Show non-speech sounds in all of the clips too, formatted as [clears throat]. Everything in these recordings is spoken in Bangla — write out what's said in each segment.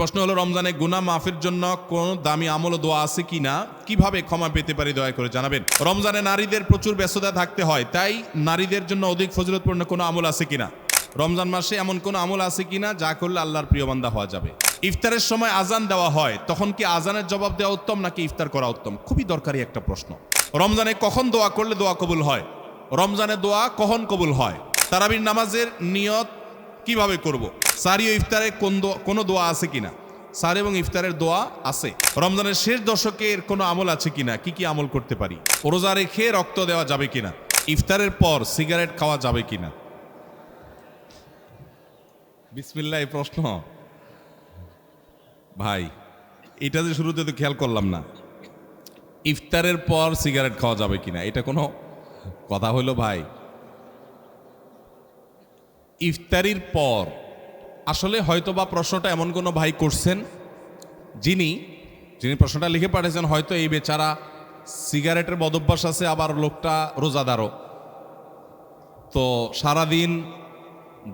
প্রশ্ন হলো, রমজানে গুনা মাফের জন্য কোন দামি আমল ও দোয়া আছে কিনা? কীভাবে ক্ষমা পেতে পারি দয়া করে জানাবেন। রমজানে নারীদের প্রচুর ব্যস্ততা থাকতে হয়, তাই নারীদের জন্য অধিক ফজিলতপূর্ণ কোনো আমল আছে কিনা? রমজান মাসে এমন কোনো আমল আছে কিনা যা করলে আল্লাহর প্রিয় বান্দা হওয়া যাবে? ইফতারের সময় আজান দেওয়া হয়, তখন কি আজানের জবাব দেওয়া উত্তম নাকি ইফতার করা উত্তম? খুবই দরকারি একটা প্রশ্ন। রমজানে কখন দোয়া করলে দোয়া কবুল হয়? রমজানে দোয়া কখন কবুল হয়? তারাবির নামাজের নিয়ত কীভাবে করব? সারি ও ইফতারে কোন কোনো দোয়া আছে কিনা? সার এবং ইফতারের দোয়া আছে। রমজানের শেষ দশকের কোনো আমল আছে কিনা? কি কি আমল করতে পারি? রোজা রেখে রক্ত দেওয়া যাবে কিনা? ইফতারের পর সিগারেট খাওয়া যাবে কিনা? বিসমিল্লাহ, এই প্রশ্ন। ভাই, এটা যে শুরুতে তো খেয়াল করলাম না। ইফতারের পর সিগারেট খাওয়া যাবে কিনা? এটা কোনো কথা হলো ভাই। ইফতারির পর, আসলে হয়তো বা প্রশ্নটা এমন কোনো ভাই করছেন যিনি যিনি প্রশ্নটা লিখে পাঠিয়েছেন, হয়তো এই বেচারা সিগারেটের বদভ্যাস আছে, আবার লোকটা রোজাদারও। তো সারাদিন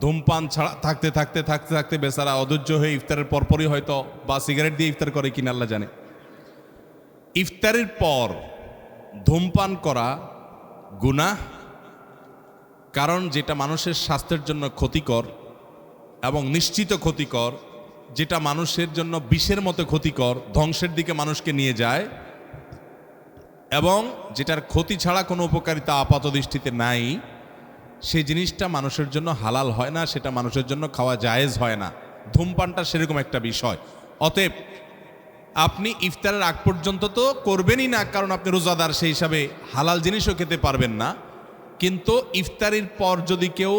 ধূমপান ছাড়া থাকতে থাকতে থাকতে থাকতে বেচারা অধৈর্য হয়ে ইফতারের পরপরই হয়তো বা সিগারেট দিয়ে ইফতার করে কিনা আল্লাহ জানে। ইফতারের পর ধূমপান করা গুনাহ কারণ যেটা মানুষের স্বাস্থ্যের জন্য ক্ষতিকর এবং নিশ্চিত ক্ষতিকর, যেটা মানুষের জন্য বিষের মতো ক্ষতিকর, ধ্বংসের দিকে মানুষকে নিয়ে যায় এবং যেটার ক্ষতি ছাড়া কোনো উপকারিতা আপাত দৃষ্টিতে নাই সেই জিনিসটা মানুষের জন্য হালাল হয় না, সেটা মানুষের জন্য খাওয়া জায়েজ হয় না। ধূমপানটা সেরকম একটা বিষয়। অতএব আপনি ইফতারের আগ পর্যন্ত তো করবেনই না, কারণ আপনি রোজাদার, সেই হিসাবে হালাল জিনিসও খেতে পারবেন না। কিন্তু ইফতারির পর যদি কেউ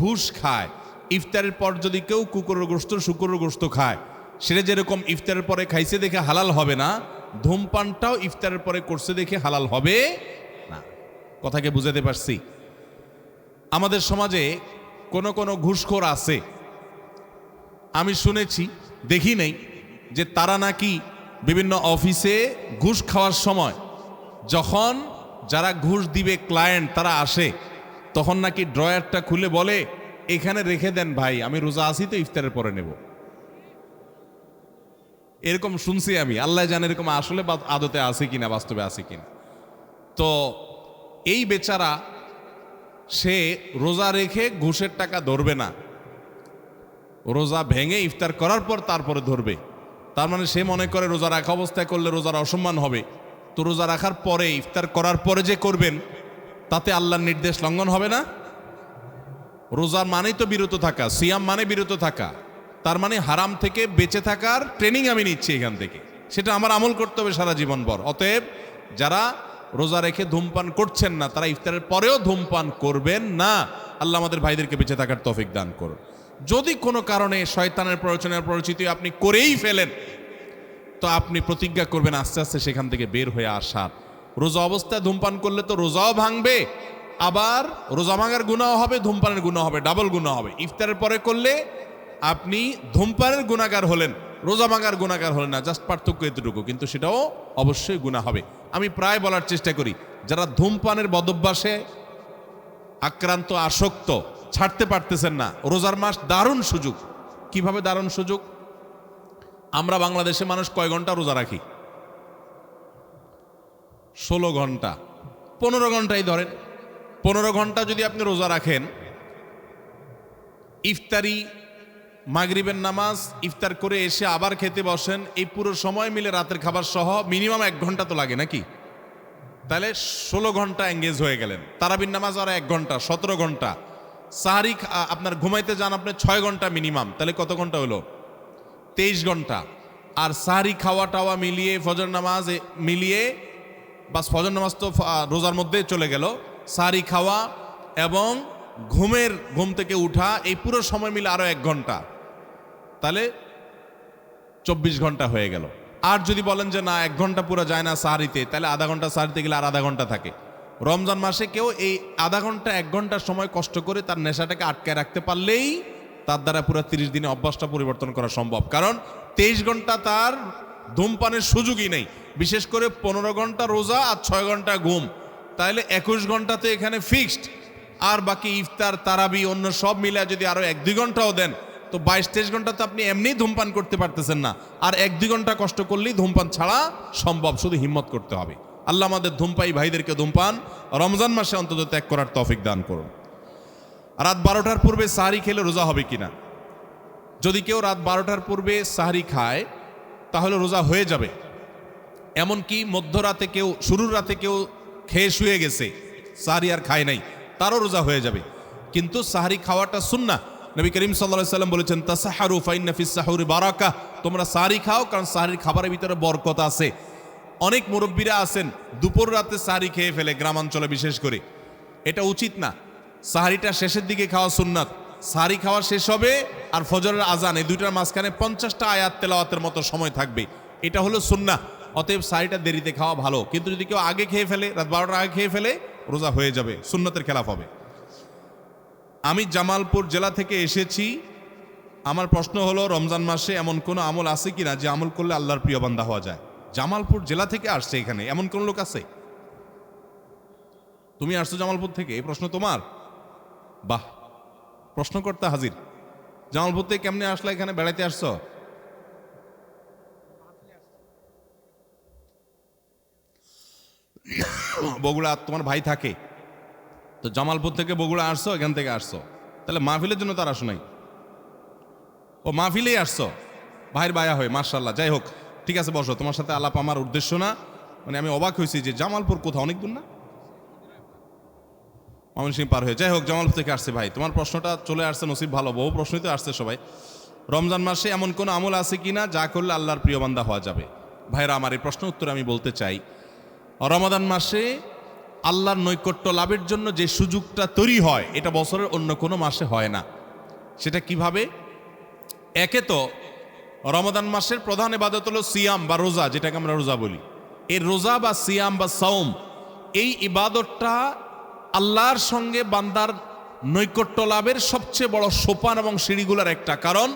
ঘুষ খায়, ইফতারের পর যদি কেউ কুকুরের গোস্ত শুকুরের গোস্ত খায় সেটা যেরকম ইফতারের পরে খাইছে দেখে হালাল হবে না, ধূমপানটাও ইফতারের পরে করছে দেখে হালাল হবে না। কথাকে বুঝাতে পারছি? আমাদের সমাজে কোনো কোনো ঘুষখোর আছে। আমি শুনেছি, দেখি নেই, যে তারা নাকি বিভিন্ন অফিসে ঘুষ খাওয়ার সময় যখন যারা ঘুষ দিবে ক্লায়েন্ট তারা আসে। তখন নাকি ড্রয়ারটা খুলে বলে, এখানে রেখে দেন ভাই, আমি রোজা আসি তো, ইফতারের পরে নেব। এরকম শুনছি আমি। আল্লাহ জানে এরকম আসলে আদতে আছে কিনা, বাস্তবে আছে কিনা। তো এই বেচারা, সে রোজা রেখে ঘুষের টাকা ধরবে না। রোজা ভেঙে ইফতার করার পর তারপরে ধরবে। তার মানে সে মনে করে রোজা রাখা অবস্থায় করলে রোজার অসম্মান হবে। তো রোজা রাখার পরে, ইফতার করার পরে যে করবেন, তাতে আল্লাহর নির্দেশ লঙ্ঘন হবে না? রোজার মানেই তো বিরত থাকা, সিয়াম মানে বিরত থাকা। তার মানে হারাম থেকে বেঁচে থাকার ট্রেনিং আমি নিচ্ছি এখান থেকে। সেটা আমার আমল করতে হবে সারা জীবনভর। অতএব, যারা রোজা রেখে ধূমপান করছেন না, তারা ইফতারের পরেও ধূমপান করবেন না। আল্লাহ আমাদের ভাইদেরকে বেঁচে থাকার তফিক দান করুন। যদি কোনো কারণে শয়তানের প্ররোচনার পরিচিতি আপনি করেই ফেলেন তো আপনি প্রতিজ্ঞা করবেন আস্তে আস্তে সেখান থেকে বের হয়ে আসার রোজা অবস্থায় ধূমপান করলে তো রোজাও ভাঙবে, আবার রোজা ভাঙার গুণাও হবে, ধূমপানের গুণা হবে ডাবল গুণা হবে। ইফতারের পরে করলে আপনি ধূমপানের গুণাগার হলেন, রোজা ভাঙার গুণাগার হলেন না জাস্ট পার্থক্য এতটুকু, কিন্তু সেটাও অবশ্যই গুণা হবে। আমি প্রায় বলার চেষ্টা করি, যারা ধূমপানের বদভ্যাসে আক্রান্ত, আসক্ত, ছাড়তে পারতেছেন না, রোজার মাস দারুণ সুযোগ। কীভাবে দারুণ সুযোগ? আমরা বাংলাদেশে মানুষ কয় ঘণ্টা রোজা রাখি? ষোলো ঘণ্টা। পনেরো ঘন্টাই ধরেন। পনেরো ঘণ্টা যদি আপনি রোজা রাখেন, ইফতারি, মাগরিবের নামাজ, ইফতার করে এসে আবার খেতে বসেন, এই পুরো সময় মিলে রাতের খাবার সহ মিনিমাম এক ঘণ্টা তো লাগে নাকি? তাহলে ষোলো ঘণ্টা এঙ্গেজ হয়ে গেলেন। তারাবিন নামাজ আর এক ঘণ্টা, সতেরো ঘণ্টা। সাহারি আপনার ঘুমাইতে যান আপনি ছয় ঘণ্টা মিনিমাম। তাহলে কত ঘণ্টা হলো? তেইশ ঘণ্টা। আর সাহারি খাওয়া টাওয়া মিলিয়ে ফজর নামাজ মিলিয়ে, বাস ফজর নামাজ তো রোজার মধ্যে চলে গেল। সাহারি খাওয়া এবং ঘুমের, ঘুম থেকে উঠা, এই পুরো সময় মিলে আরও এক ঘণ্টা। তাহলে চব্বিশ ঘণ্টা হয়ে গেল। আর যদি বলেন যে না, এক ঘণ্টা পুরো যায় না সাহারিতে, তাহলে আধা ঘণ্টা সাহারিতে গেলে আর আধা ঘণ্টা থাকে। রমজান মাসে কেউ এই আধা ঘণ্টা, এক ঘণ্টার সময় কষ্ট করে তার নেশাটাকে আটকে রাখতে পারলেই তার দ্বারা পুরো তিরিশ দিনে অভ্যাসটা পরিবর্তন করা সম্ভব। কারণ তেইশ ঘণ্টা তার ধূমপানের সুযোগই নেই। বিশেষ করে পনেরো ঘণ্টা রোজা আর ছয় ঘণ্টা ঘুম। তাহলে একুশ ঘণ্টা তো এখানে ফিক্সড আর বাকি ইফতার, তারাবি, অন্য সব মিলে যদি আরও এক দুই ঘন্টাও দেন, তো বাইশ, তেইশ ঘণ্টা তো আপনি এমনিই ধূমপান করতে পারতেছেন না। আর এক দুই ঘণ্টা কষ্ট করলেই ধূমপান ছাড়া সম্ভব, শুধু হিম্মত করতে হবে। আল্লাহ আমাদের ধূমপাই ভাইদেরকে ধূমপান রমজান মাসে অন্তত ত্যাগ করার তফিক দান করুন। রাত বারোটার পূর্বে সাহারি খেলে রোজা হবে কিনা? যদি কেউ রাত বারোটার পূর্বে সাহারি খায়, তাহলে রোজা হয়ে যাবে। এমনকি মধ্যরাতে কেউ, শুরুর রাতে কেউ খেয়ে শুয়ে গেছে, সাহারি আর খায় নাই, তারও রোজা হয়ে যাবে। কিন্তু সাহারি খাওয়াটা সুন্না নবী করিম সাল্লাহ সাল্লাম বলেছেন, তাসাহারু ফাইনাফিস সাহুরি বারাকা। তোমরা সাহারি খাও, কারণ সাহারির খাবারের ভিতরে বরকত আছে। অনেক মুরব্বীরা আছেন, দুপুর রাতে সাহারি খেয়ে ফেলে গ্রামাঞ্চলে বিশেষ করে। এটা উচিত না। সাহারিটা শেষের দিকে খাওয়া সুন্নাত। সাহারি খাওয়া শেষ হবে আর ফজরের আজান, এই দুইটার মাঝখানে পঞ্চাশটা আয়াত তেলাওয়াতের মতো সময় থাকবে। এটা হলো সুন্না অতএব সাহারিটা দেরিতে খাওয়া ভালো। কিন্তু যদি কেউ আগে খেয়ে ফেলে, রাত বারোটার আগে খেয়ে ফেলে, রোজা হয়ে যাবে। সুন্নতের খেলাফ হবে। আমি জামালপুর জেলা থেকে এসেছি। আমার প্রশ্ন হলো, রমজান মাসে এমন কোনো আমল আছে কিনা যে আমল করলে আল্লাহর প্রিয় বান্দা হওয়া যায়? জামালপুর জেলা থেকে আসছে এখানে। এমন কোন লোক আছে? তুমি আসছো জামালপুর থেকে? এই প্রশ্ন তোমার। বাহ প্রশ্ন করতে হাজির। জামালপুর থেকে কেমনে আসলা এখানে বেড়াইতে আসছো? বগুড়া, তোমার ভাই থাকে। তো জামালপুর থেকে বগুড়া আসছো, এখান থেকে আসছো। তাহলে মাহফিলের জন্য তার আসো নাই। ও মাহফিলেই আসছো? ভাইয়ের বায়া হয়ে মার্শাল্লাহ যাই হোক, ঠিক আছে, বসো। তোমার সাথে আলাপ আমার উদ্দেশ্য না। মানে আমি অবাক হয়েছি যে জামালপুর কোথাও, অনেক দূর না? ময়মনসিংহ পার হয়ে। যাই হোক জামালপুর থেকে আসছে ভাই। তোমার প্রশ্নটা চলে আসছে, নসিব ভালো, বহু প্রশ্নই তো আসছে সবাই। রমজান মাসে এমন কোনো আমল আছে কি না যা করলে আল্লাহর প্রিয় বান্দা হওয়া যাবে? ভাইরা, আমার এই প্রশ্ন উত্তর আমি বলতে চাই। রমাদান মাসে আল্লাহর নৈকট্য লাভের জন্য যে সুযোগটা তৈরি হয়, এটা বছরের অন্য কোনো মাসে হয় না। সেটা কীভাবে? একে তো রমাদান মাসের প্রধান এবাদত হলো সিয়াম বা রোজা, যেটাকে আমরা রোজা বলি। এই রোজা বা সিয়াম বা সাওম, এই ইবাদতটা আল্লাহর সঙ্গে বান্দার নৈকট্য লাভের সবচেয়ে বড় সোপান এবং সিঁড়িগুলার একটা। কারণ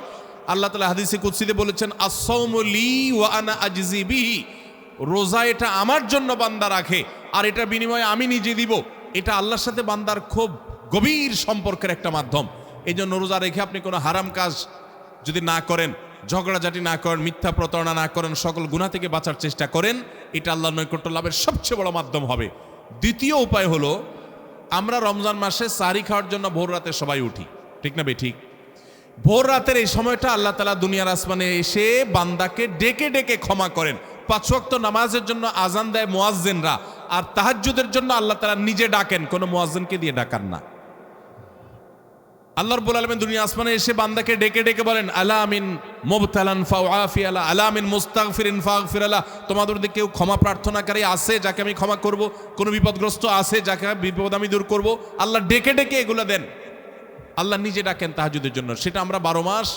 আল্লাহ তালা হাদিসে কুৎসিতে বলেছেন আসৌমলি ওয়া আনা আজিজি বিহি। রোজা এটা আমার জন্য বান্দা রাখে, আর এটা বিনিময়ে আমি নিজে দিব। এটা আল্লাহর সাথে বান্দার খুব গভীর সম্পর্কের একটা মাধ্যম। এই জন্য রোজা রেখে আপনি কোনো হারাম কাজ যদি না করেন, ঝগড়াঝাটি না করেন, মিথ্যা প্রতারণা না করেন, সকল গুণা থেকে বাঁচার চেষ্টা করেন, এটা আল্লাহ নৈকট্য লাভের সবচেয়ে বড় মাধ্যম হবে। দ্বিতীয় উপায় হলো আমরা রমজান মাসে সারি খাওয়ার জন্য ভোর রাতে সবাই উঠি। ঠিক না বে ঠিক? ভোর রাতের এই সময়টা আল্লাহ তালা দুনিয়ার আসমানে এসে বান্দাকে ডেকে ডেকে ক্ষমা করেন। পাঁচ ওয়াক্ত নামাজের জন্য আজান দেয় মোয়াজ্জেনরা। আর তাহাজ্জুদের জন্য আল্লাহ তালা নিজে ডাকেন, কোনো মোয়াজ্জেনকে দিয়ে ডাকান না। আল্লাহ রব্বুল আলমিন দুনিয়া আসমানে এসে বান্দাকে ডেকে ডেকে বলেন আলা আমিন মুবতালান ফাউ আফি আলা আলা আমিন মুস্তাগফিরিন ফাগফির আলা। তোমাদের মধ্যে কেউ ক্ষমা প্রার্থনাকারী আছে যাকে আমি ক্ষমা করব? কোন বিপদগ্রস্ত আছে যাকে বিপদ আমি দূর করব? আল্লাহ ডেকে ডেকে এগুলো দেন। আল্লাহ নিজে ডাকেন তাহাজুদের জন্য। সেটা আমরা বারো মাস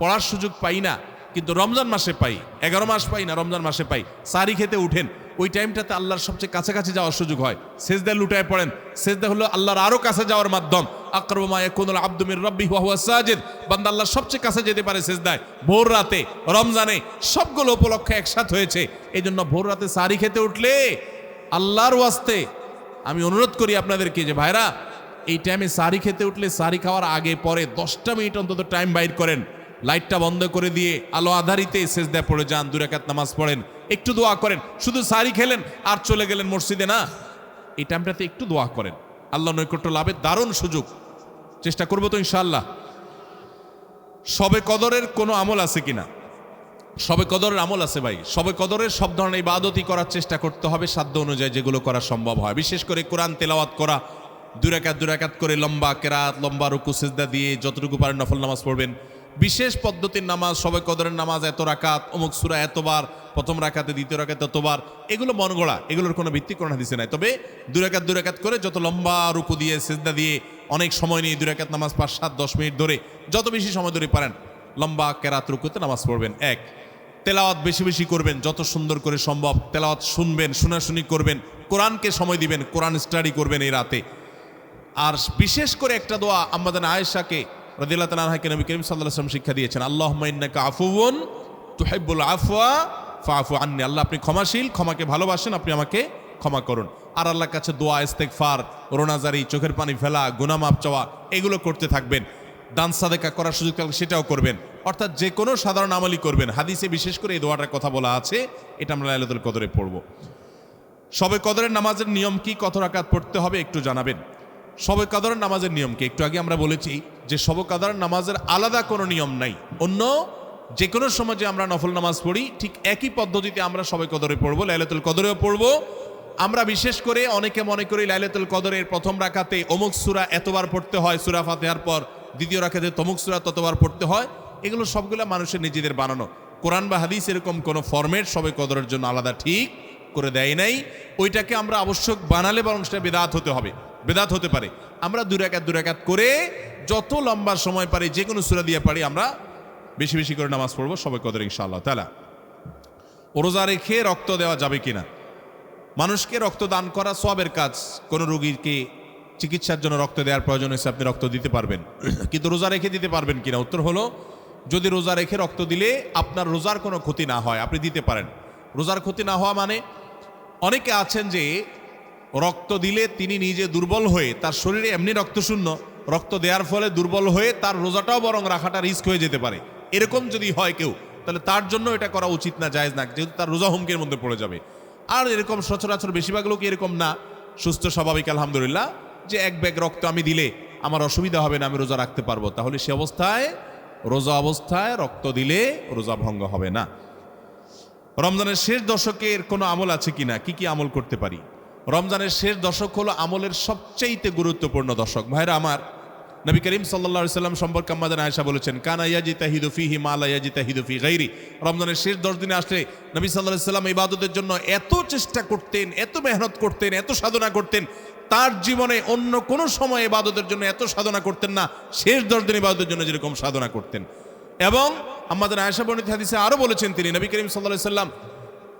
পড়ার সুযোগ পাই না, কিন্তু রমজান মাসে পাই। এগারো মাস পাই না, রমজান মাসে পাই। সারি খেতে উঠেন। ওই টাইমটাতে আল্লাহর সবচেয়ে কাছাকাছি যাওয়ার সুযোগ হয়। সেজদা লুটায় পড়েন। সেজদা হলো আল্লাহর আরও কাছে যাওয়ার মাধ্যম। আক্রমা ইয়াকুনুল আব্দুমির রব্বি ওয়া হুয়া সাজিদ। বান্দা আল্লাহর সবচেয়ে কাছে যেতে পারে সেজদায়। ভোর রাতে, রমজানে সবগুলো উপলক্ষে একসাথ হয়েছে। এই জন্য ভোর রাতে সারি খেতে উঠলে আল্লাহর ওয়াস্তে আমি অনুরোধ করি আপনাদেরকে যে, ভাইরা, এই টাইমে সারি খেতে উঠলে সারি খাওয়ার আগে পরে দশটা মিনিট অন্তত টাইম বাইর করেন। লাইটটা বন্ধ করে দিয়ে আলো আধারিতে সেজদায় পড়ে যান দুরাকাত নামাজ পড়েন। একটু দোয়া করেন। শুধু সারি খেলেন আর চলে গেলেন মসজিদে, না? এই টাইমটাতে একটু দোয়া করেন। আল্লাহ নৈকট্য লাভের দারুণ সুযোগ। চেষ্টা করব তো ইনশাআল্লাহ। সবে কদরের কোনো আমল আছে কিনা? সবে কদরের আমল আছে ভাই। সবে কদরের সব ধরনের ইবাদতই করার চেষ্টা করতে হবে সাধ্য অনুযায়ী যেগুলো করা সম্ভব হয়। বিশেষ করে কোরআন তেলাওয়াত করা। দুরাকাত দুরাকাত করে লম্বা কেরাত, লম্বা রুকু, সেজদা দিয়ে যতটুকু পারেন নফল নামাজ পড়বেন। বিশেষ পদ্ধতির নামাজ, সবে কদরের নামাজ, এত রাকাত, অমুক সুরা এতবার, প্রথম রাকাতে, দ্বিতীয় রাকাতে এতবার, এগুলো মন গড়া, এগুলোর কোনো ভিত্তি কোনো হাদিসে নাই। তবে দুরাকাত দুরাকাত করে যত লম্বা রুকু দিয়ে, সেজদা দিয়ে, অনেক সময় নিয়ে দুরাকাত নামাজ পাঁচ, সাত, দশ মিনিট ধরে, যত বেশি সময় ধরে পারেন, লম্বা কেরাত রুকুতে নামাজ পড়বেন। এক, তেলাওয়াত বেশি বেশি করবেন, যত সুন্দর করে সম্ভব, তেলাওয়াত শুনবেন, শোনাশুনি করবেন, কোরআনকে সময় দিবেন, কোরআন স্টাডি করবেন এই রাতে। আর বিশেষ করে একটা দোয়া আমাদের আয়েশাকে রদিল্লা তালাহাকে নবী করিম সাল্লাহ আসলাম শিক্ষা দিয়েছেন আল্লাহ মাইন্নাকা আফুন তুহাইবুল আফওয়া ফাফু আন্নি। আল্লাহ আপনি ক্ষমাশীল, ক্ষমাকে ভালোবাসেন, আপনি আমাকে ক্ষমা করুন। আর আল্লাহর কাছে দোয়া ইস্তেকফার রোনাজারি, চোখের পানি ফেলা গুনামাপ চাওয়া, এগুলো করতে থাকবেন। দান, সাদেকা করার সুযোগ থাকলে সেটাও করবেন। অর্থাৎ যে কোনো সাধারণ আমলই করবেন। হাদিসে বিশেষ করে এই দোয়াটার কথা বলা আছে, এটা আমরা লাইলাতুল কদরে পড়ব। সবে কদরের নামাজের নিয়ম কি, কত রাকাত পড়তে হবে একটু জানাবেন। সবে কদরের নামাজের নিয়ম কি একটু আগে আমরা বলেছি যে সবে কদরের নামাজের আলাদা কোনো নিয়ম নাই। অন্য যে কোনো সময় যে আমরা নফল নামাজ পড়ি, ঠিক একই পদ্ধতিতে আমরা সবে কদরে পড়ব, লাইলাতুল কদরেও পড়ব। আমরা বিশেষ করে অনেকে মনে করি লাইলাতুল কদরের প্রথম রাখাতে অমুক সুরা এতবার পড়তে হয়, সুরা ফাতেহার পর দ্বিতীয় রাখাতে তমুক সুরা ততবার পড়তে হয়। এগুলো সবগুলো মানুষের নিজেদের বানানো। কোরআন বা হাদিস এরকম কোনো ফরম্যাট সবে কদরের জন্য আলাদা ঠিক করে দেয় নাই। ওইটাকে আমরা আবশ্যক বানালে বরং সেটা বেদাত হতে হবে। বেদাত হতে পারে। আমরা দুরাকাত দুরাকাত করে যত লম্বা সময় পারি, যে কোনো সুরা দিয়ে পারি, আমরা বেশি বেশি করে নামাজ পড়ব সবাই কদর ইনশাআল্লাহ। তালা রোজা রেখে রক্ত দেওয়া যাবে কিনা? মানুষকে রক্ত দান করা সবের কাজ। কোনো রোগীকে চিকিৎসার জন্য রক্ত দেওয়ার প্রয়োজন হয়েছে, আপনি রক্ত দিতে পারবেন। কিন্তু রোজা রেখে দিতে পারবেন কিনা? উত্তর হলো, যদি রোজা রেখে রক্ত দিলে আপনার রোজার কোনো ক্ষতি না হয়, আপনি দিতে পারেন। রোজার ক্ষতি না হওয়া মানে অনেকে আছেন যে রক্ত দিলে তিনি নিজে দুর্বল হয়ে, তার শরীরে এমনি রক্তশূন্য, রক্ত দেওয়ার ফলে দুর্বল হয়ে তার রোজাটাও বরং রাখাটা রিস্ক হয়ে যেতে পারে। এরকম যদি হয় কেউ, তাহলে তার জন্য এটা করা উচিত না, জায়েজ না, যেহেতু তার রোজা হুমকির মধ্যে পড়ে যাবে। আর এরকম সচরাচর বেশিরভাগ লোক এরকম না, সুস্থ, স্বাভাবিক, আলহামদুলিল্লাহ, যে এক ব্যাগ রক্ত আমি দিলে আমার অসুবিধা হবে না, আমি রোজা রাখতে পারব। তাহলে সে অবস্থায়, রোজা অবস্থায় রক্ত দিলে রোজা ভঙ্গ হবে না। রমজানের শেষ দশকের কোনো আমল আছে কিনা? কি কি আমল করতে পারি? রমজানের শেষ দশক হলো আমলের সবচেয়েতে গুরুত্বপূর্ণ দশক। ভাইরা আমার, নবী করিম সাল্লা সাল্লাম সম্পর্কে আমাদের আয়সা বলেছেন, কানা ইয়াজিতা হিদুফি হিমালা ইয়াজিতা হিদুফি গাইরি। রমজানের শেষ দশ দিনে আসলে নবী সাল্লাহ সাল্লাম ইবাদতের জন্য এত চেষ্টা করতেন, এত মেহনত করতেন, এত সাধনা করতেন, তার জীবনে অন্য কোনো সময় ইবাদতের জন্য এত সাধনা করতেন না, শেষ দশ দিন ইবাদতের জন্য যেরকম সাধনা করতেন। এবং আমাদের আয়সা বর্ণিত হাদিসে আরও বলেছেন তিনি, নবী করিম সাল্লাহ সাল্লাম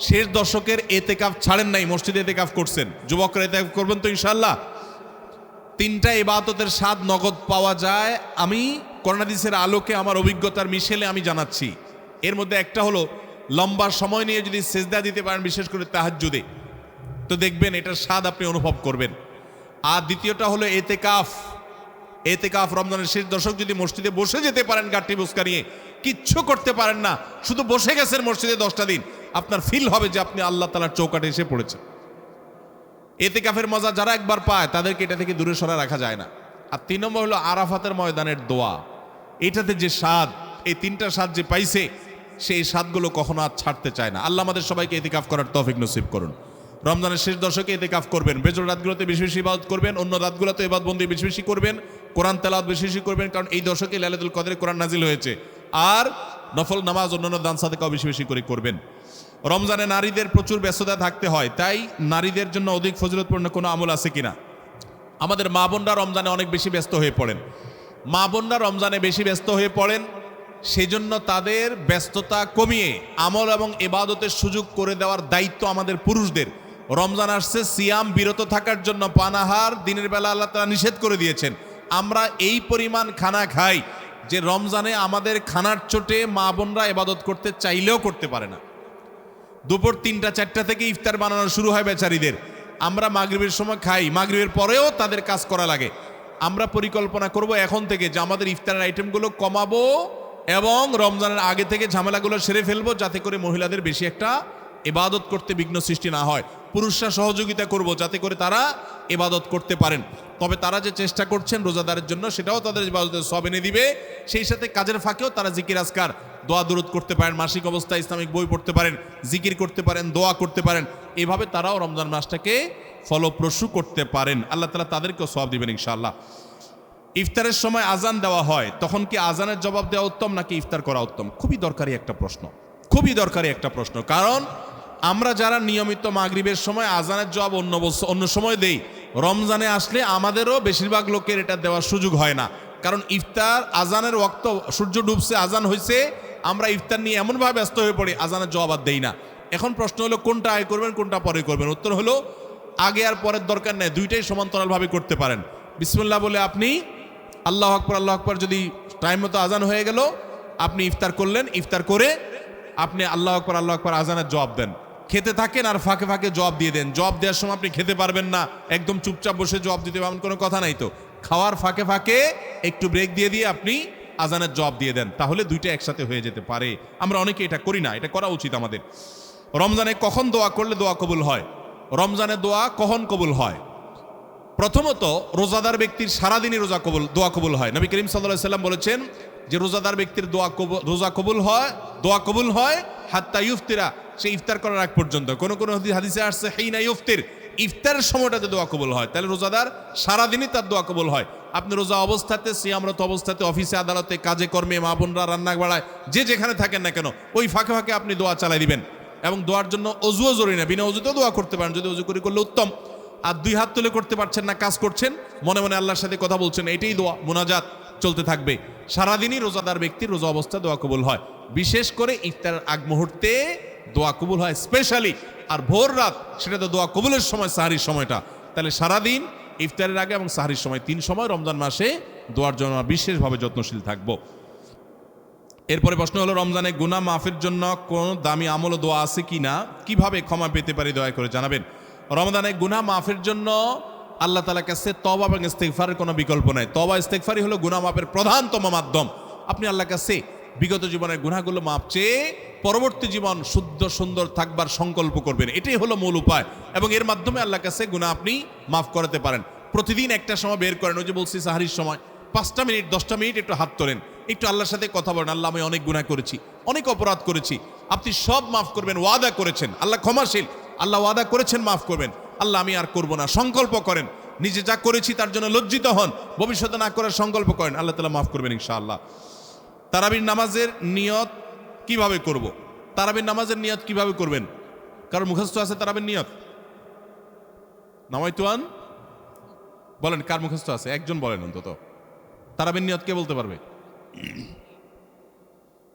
শেষ দশকের এতেকাফ ছাড়েন নাই, মসজিদে এতেকাফ করছেন। যুবকরা এতেকাফ করবেন তো ইনশাল্লাহ তিনটা ইবাদতের স্বাদ নগদ পাওয়া যায়। আমি করোনাদিসের আলোকে আমার অভিজ্ঞতার মিশেলে আমি জানাচ্ছি। এর মধ্যে একটা হলো, লম্বা সময় নিয়ে যদি সেজদা দিতে পারেন, বিশেষ করে তাহাজ্জুদে, তো দেখবেন এটার স্বাদ আপনি অনুভব করবেন। আর দ্বিতীয়টা হলো এতেকাফ। এতেকাফ রমজানের শেষ দশক যদি মসজিদে বসে যেতে পারেন গাঠি বুসকা নিয়ে কিচ্ছু করতে পারেন না। শুধু বসে গেছেন মসজিদে দশটা দিন। আপনার ফিল হবে যে আপনি আল্লাহ তালার চৌকাটে এসে পড়েছেন। এতে কাফের মজা যারা একবার পায়, তাদেরকে এটা থেকে দূরে সরা রাখা যায় না। আর তিন নম্বর হলো আরাফাতের ময়দানের দোয়া। এটাতে যে স্বাদ, এই তিনটা স্বাদ যে পাইছে, সেই স্বাদগুলো কখনো আর ছাড়তে চায় না। আল্লাহ আমাদের সবাইকে এতেকাফ করার তফিক নসিব করুন। রমজানের শেষ দশকে এতেকাফ করবেন। বেজর রাতগুলোতে বেশি বেশি ইবাদত করবেন, অন্য রাতগুলোতে ইবাদবন্দি বেশি বেশি করবেন, কোরআন তেলাওয়াত বেশি বেশি করবেন, কারণ এই দশকে লাইলাতুল কদরে কোরআন নাজিল হয়েছে। আর নফল নামাজ অন্যান্য দান সাদেকাও বেশি বেশি করে করবেন। রমজানে নারীদের প্রচুর ব্যস্ততা থাকতে হয়, তাই নারীদের জন্য অধিক ফজিলতপূর্ণ কোনো আমল আছে কিনা? আমাদের মা বোনরা রমজানে অনেক বেশি ব্যস্ত হয়ে পড়েন। মা বোনরা রমজানে বেশি ব্যস্ত হয়ে পড়েন, সেজন্য তাদের ব্যস্ততা কমিয়ে আমল এবং এবাদতের সুযোগ করে দেওয়ার দায়িত্ব আমাদের পুরুষদের। রমজান আসছে, সিয়াম বিরত থাকার জন্য পানাহার দিনের বেলা আল্লাহ তারা নিষেধ করে দিয়েছেন। আমরা এই পরিমাণ খানা খাই যে রমজানে আমাদের খানার চোটে মা বোনরা এবাদত করতে চাইলেও করতে পারে না। দুপুর তিনটা, চারটা থেকে ইফতার বানানো শুরু হয় বেচারিদের। আমরা মাগরীবের সময় খাই, মাগরীবের পরেও তাদের কাজ করা লাগে। আমরা পরিকল্পনা করব এখন থেকে যে আমাদের ইফতারের আইটেমগুলো কমাবো এবং রমজানের আগে থেকে ঝামেলাগুলো সেরে ফেলব, যাতে করে মহিলাদের বেশি একটা এবাদত করতে বিঘ্ন সৃষ্টি না হয়। পুরুষরা সহযোগিতা করব যাতে করে তারা এবাদত করতে পারেন। তবে তারা যে চেষ্টা করছেন রোজাদারের জন্য, সেটাও তাদের ইবাদতের সব এনে দিবে। সেই সাথে কাজের ফাঁকেও তারা জিকির আজকার, দোয়া দূরত করতে পারেন, মাসিক অবস্থায় ইসলামিক বই পড়তে পারেন, জিকির করতে পারেন, দোয়া করতে পারেন। এভাবে তারাও রমজান মাসটাকে ফলপ্রসূ করতে পারেন। আল্লাহ তালা তাদেরকেও সব দিবেন ইনশাআল্লাহ। ইফতারের সময় আজান দেওয়া হয়, তখন কি আজানের জবাব দেওয়া উত্তম নাকি ইফতার করা উত্তম? খুবই দরকারি একটা প্রশ্ন। খুবই দরকারি একটা প্রশ্ন। কারণ আমরা যারা নিয়মিত মাগরিবের সময় আজানের জবাব অন্য অন্য সময় দেই, রমজানে আসলে আমাদেরও বেশিরভাগ লোকের এটা দেওয়ার সুযোগ হয় না। কারণ ইফতার, আজানের ওক্ত, সূর্য ডুবছে, আজান হয়েছে আমরা ইফতার নিয়ে এমনভাবে ব্যস্ত হয়ে পড়ি, আজানের জবাব আর দেই না। এখন প্রশ্ন হলো, কোনটা আয় করবেন, কোনটা পরে করবেন? উত্তর হলো, আগে আর পরের দরকার নেই, দুইটাই সমান্তরালভাবে করতে পারেন। বিসমুল্লাহ বলে আপনি, আল্লাহ আকবর আল্লাহ আকবর যদি টাইম মতো আজান হয়ে গেল, আপনি ইফতার করলেন, ইফতার করে আপনি আল্লাহ আকবর আল্লাহ আকবর আজানের জবাব দেন। খেতে থাকেন আর ফাঁকে ফাঁকে জব দিয়ে দেন। জব দেওয়ার সময় আপনি খেতে পারবেন না। একদম চুপচাপ বসে জব দিতে পারবেন কোনো কথা নাই তো। খাওয়ার ফাঁকে ফাঁকে একটু ব্রেক দিয়ে দিয়ে আপনি আজানের জব দিয়ে দেন। তাহলে দুইটা একসাথে হয়ে যেতে পারে। আমরা অনেকে এটা করি না, এটা করা উচিত আমাদের। রমজানে কখন দোয়া করলে দোয়া কবুল হয়? রমজানে দোয়া কখন কবুল হয়? প্রথমত রোজাদার ব্যক্তির সারাদিনই রোজা কবুল, দোয়া কবুল হয়। নবী করিম সাল্লাহ সাল্লাম বলেছেন যে রোজাদার ব্যক্তির দোয়া কবুল, রোজা কবুল হয়, দোয়া কবুল হয়, হাত্তা ইফতিরা, সে ইফতার করার আগ পর্যন্ত। কোন কোনো হাদিসে আসছে, হেইনা ইফতির ইফতারের সময়টাতে দোয়া কবুল হয়। তাহলে রোজাদার সারাদিনই তার দোয়া কবুল হয়। আপনি রোজা অবস্থাতে, সিয়ামরত অবস্থাতে, অফিসে, আদালতে, কাজে, কর্মে, মা বোনরা রান্না বাড়ায় যে যেখানে থাকেন না কেন, ওই ফাঁকে ফাঁকে আপনি দোয়া চালাই দিবেন। এবং দোয়ার জন্য অজুও জরুরি না। বিনা অজুতেও দোয়া করতে পারেন। যদি অজু করে করলে উত্তম। আর দুই হাত তুলে করতে পারছেন না, কাজ করছেন। মনে মনে আল্লাহর সাথে কথা বলছেন এটাই দোয়া, মোনাজাত চলতে থাকবে। সারাদিনই রোজাদার ব্যক্তির রোজা অবস্থা দোয়া কবুল হয়। বিশেষ করে ইফতারের আগ মুহূর্তে দোয়া কবুল হয়, স্পেশালি আর ভোর রাত, সেটা তো দোয়া কবুলের সময়, সাহারির সময়টা। তাহলে সারাদিন ইফতারের আগে এবং সাহারির সময় তিন সময় রমজান মাসে দোয়ার জন্য বিশেষভাবে যত্নশীল থাকব। এরপরে প্রশ্ন হলো, রমজানে গুনা মাফের জন্য কোন দামি আমল দোয়া আছে কি না কীভাবে ক্ষমা পেতে পারি দয়া করে জানাবেন। রমজানে গুনাহ মাফের জন্য আল্লাহ তালা কাছে তবা এবং ইস্তেকফারের কোনো বিকল্প নাই। তবা ইস্তেকফারই হলো গুনাহ মাফের প্রধানতম মাধ্যম। আপনি আল্লাহ কাছে বিগত জীবনের গুনাহগুলো মাপ চেয়ে পরবর্তী জীবন শুদ্ধ, সুন্দর থাকবার সংকল্প করবেন। এটাই হলো মূল উপায় এবং এর মাধ্যমে আল্লাহ কাছে গুনাহ আপনি মাফ করাতে পারেন। প্রতিদিন একটা সময় বের করেন, ওই যে বলছি সাহারির সময়, পাঁচটা মিনিট, দশটা মিনিট একটু হাত তোলেন। একটু আল্লাহর সাথে কথা বলেন, আল্লাহ আমি অনেক গুনাহ করেছি, অনেক অপরাধ করেছি। আপনি সব মাফ করবেন, ওয়াদা করেছেন, আল্লাহ ক্ষমাশীল। আল্লাহ ওয়াদা করেছেন, মাফ করবেন। আল্লাহ আমি আর করব না। সংকল্প করেন। নিজে যা করেছি তার জন্য লজ্জিত হন। ভবিষ্যতে না করার সংকল্প করেন। আল্লাহ তালা মাফ করবেন ইনশাআল্লাহ। তারাবির নামাজের নিয়ত কীভাবে করব। তারাবির নামাজের নিয়ত কীভাবে করবেন? কারণ মুখস্থ আছে তারাবির নিয়ত? নামাইতুয়ান বলেন, কার মুখস্থ আছে? একজন বলেন অন্তত। তারাবির নিয়ত কে বলতে পারবে?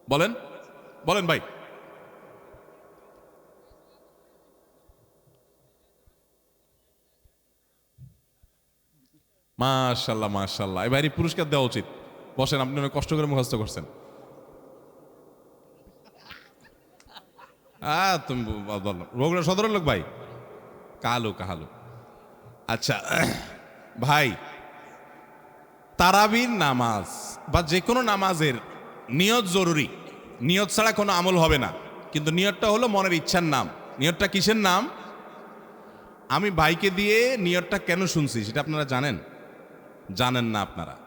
বলেন। বলেন ভাই। মাশাল্লাহ মাশাল্লাহ। এবার এই পুরস্কার দেওয়া উচিত। বসেন, আপনি অনেক কষ্ট করে মুখস্থ করছেন। তুমি রোগরা সদরের লোক ভাই? কালো কালো। আচ্ছা ভাই, তারাবির নামাজ বা যে কোনো নামাজের নিয়ত জরুরি। নিয়ত ছাড়া কোনো আমল হবে না। কিন্তু নিয়তটা হলো মনের ইচ্ছার নাম। নিয়তটা কিসের নাম? আমি ভাইকে দিয়ে নিয়তটা কেন শুনছি, সেটা আপনারা জানেন? জানেন না আপনারা।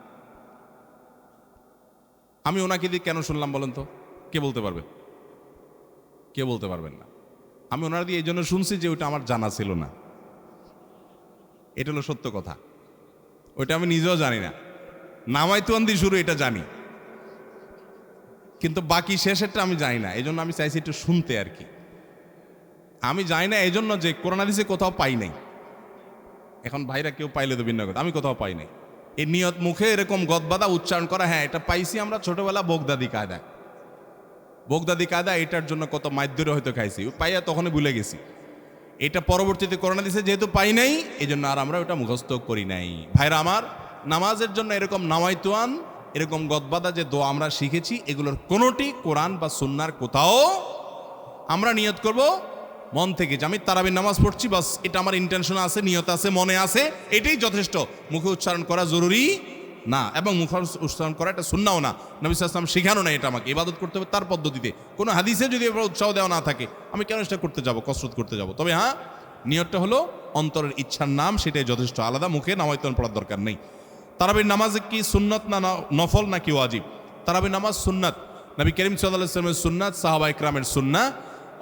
আমি ওনাকে দিয়ে কেন শুনলাম বলেন তো? কে বলতে পারবে? কে বলতে পারবেন না। আমি ওনারা দিয়ে এই জন্য শুনছি যে ওইটা আমার জানা ছিল না। এটা হলো সত্য কথা। ওইটা আমি নিজেও জানি না। নামাই তুয়ান দিয়ে শুরু, এটা জানি। কিন্তু বাকি শেষেরটা আমি জানি না। এই জন্য আমি চাইছি একটু শুনতে আর কি। আমি জানি না, এই জন্য যে করোনা দিছে কোথাও পাই নাই। এখন ভাইরা কেউ পাইলে তো ভিন্ন কথা। আমি কোথাও পাই নাই। এই নিয়ত মুখে এরকম গদবাদা উচ্চারণ করা হ্যাঁ এটা পাইছি আমরা ছোটবেলা বোগদাদি কায়দায়। বোগদাদি কায়দা এটার জন্য কত মাধ্যরে হয়তো খাইছি, পাইয়া তখনই ভুলে গেছি। এটা পরবর্তীতে করোনা দিছে, যেহেতু পাই নাই এই জন্য আর আমরা ওটা মুখস্থ করি নাই। ভাইরা আমার, নামাজের জন্য এরকম নামাইতুয়ান এরকম গদবাদা যে দোয়া আমরা শিখেছি, এগুলোর কোনোটি কোরআন বা সুন্নার কোথাও আমরা নিয়ত করব মন থেকে যে আমি তারাবির নামাজ পড়ছি, বাস এটা আমার ইন্টেনশন আছে, নিয়ত আছে, মনে আছে, এটাই যথেষ্ট। মুখে উচ্চারণ করা জরুরি না, এবং মুখ উচ্চারণ করা এটা শুননাও না। নবী সাল্লাম শেখানো না এটা আমাকে, ইবাদত করতে হবে তার পদ্ধতিতে। কোনো হাদিসে যদি এবার উৎসাহ দেওয়া না থাকে, আমি কেন সেটা করতে যাব, কসরত করতে যাব? তবে হ্যাঁ নিয়তটা হলো অন্তরের ইচ্ছার নাম, সেটাই যথেষ্ট। আলাদা মুখে নামায়তন পড়ার দরকার নেই। তারাবির নামাজে কি সুন্নত না না- নফল নাকি ওয়াজিব? তারাবির নামাজ সুন্নাত। নবী করিম সাল্লাহ ইসলামের সুন্নাত সাহাবা ইকরামের সুন্না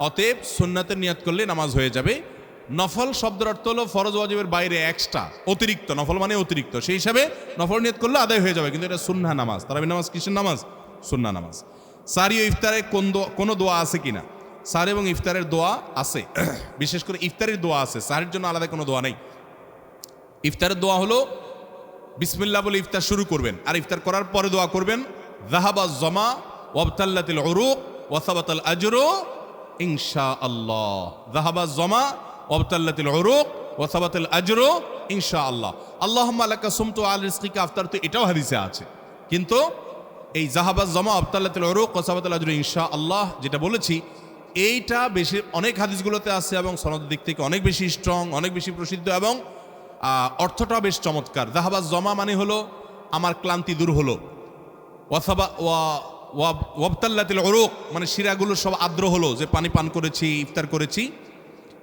অতএব সুন্নাতের নিয়ত করলে নামাজ হয়ে যাবে। নফল শব্দের অর্থ হলো ফরজ ওয়াজিবের বাইরে এক্সট্রা অতিরিক্ত। নফল মানে অতিরিক্ত। সেই হিসাবে নফল নিয়ত করলে আদায় হয়ে যাবে, কিন্তু এটা সুন্না নামাজ। তারাবির নামাজ কিসের নামাজ? সুন্না নামাজ। সারি ও ইফতারে কোন কোনো দোয়া আছে কিনা? সার এবং ইফতারের দোয়া আছে। [clears throat] বিশেষ করে ইফতারের দোয়া আছে। সারির জন্য আলাদা কোনো দোয়া নেই। ইফতারের দোয়া হলো, বিসমিল্লাহ বলে ইফতার শুরু করবেন। আর ইফতার করার পরে দোয়া করবেন জাহাবা জমা ওয়াবতাল্লাতিল উরুক ওয়াসাবাতাল আজরু ইনশা আল্লাহ জাহাবা জমা ওয়াবতাল্লাতিল উরুক ওয়াসাবাতাল আজরু ইনশা আল্লাহ আল্লাহুম্মা লাকা সুমতু আল রিজকিকা আফতার তো এটাও হাদিসে আছে। কিন্তু এই জাহাবাজ জমা আবতাল্লাতুল উরুক ওয়াসাবাতুল আজরু ইনশা আল্লাহ যেটা বলেছি এইটা বেশি অনেক হাদিসগুলোতে আছে এবং সনদের দিক থেকে অনেক বেশি স্ট্রং অনেক বেশি প্রসিদ্ধ এবং আহ, অর্থটাও বেশ চমৎকার। জাহাবাজ জমা মানে হলো আমার ক্লান্তি দূর হলো। ওয়াসাবা ওয়া ওয়া- ওয়াবতাল্লাতিল উরুক মানে শিরাগুলো সব আর্দ্র হলো, যে পানি পান করেছি, ইফতার করেছি।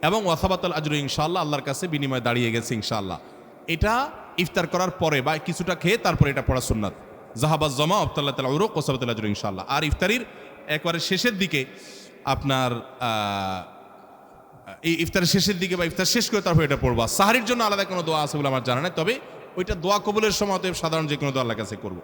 এবং ওয়াসাবাতাল আজরু ইনশাআল্লাহ আল্লাহর কাছে বিনিময় দাঁড়িয়ে গেছে ইনশাআল্লাহ। এটা ইফতার করার পরে বা কিছুটা খেয়ে তারপরে এটা পড়া সুন্নাত। জাহাবাজ জমা আবতাল্লাহ তালা উরুক ওসাবাতাল আজরু ইনশাআল্লাহ। আর ইফতারির একবারে শেষের দিকে আপনার এই ইফতারের শেষের দিকে বা ইফতার শেষ করে তারপর এটা পড়বা। সাহারির জন্য আলাদা কোনো দোয়া আছে বলে আমার জানা নাই, তবে ওইটা দোয়া কবুলের সময় সাধারণ যে কোনো দোয়া আল্লাহর কাছে করব।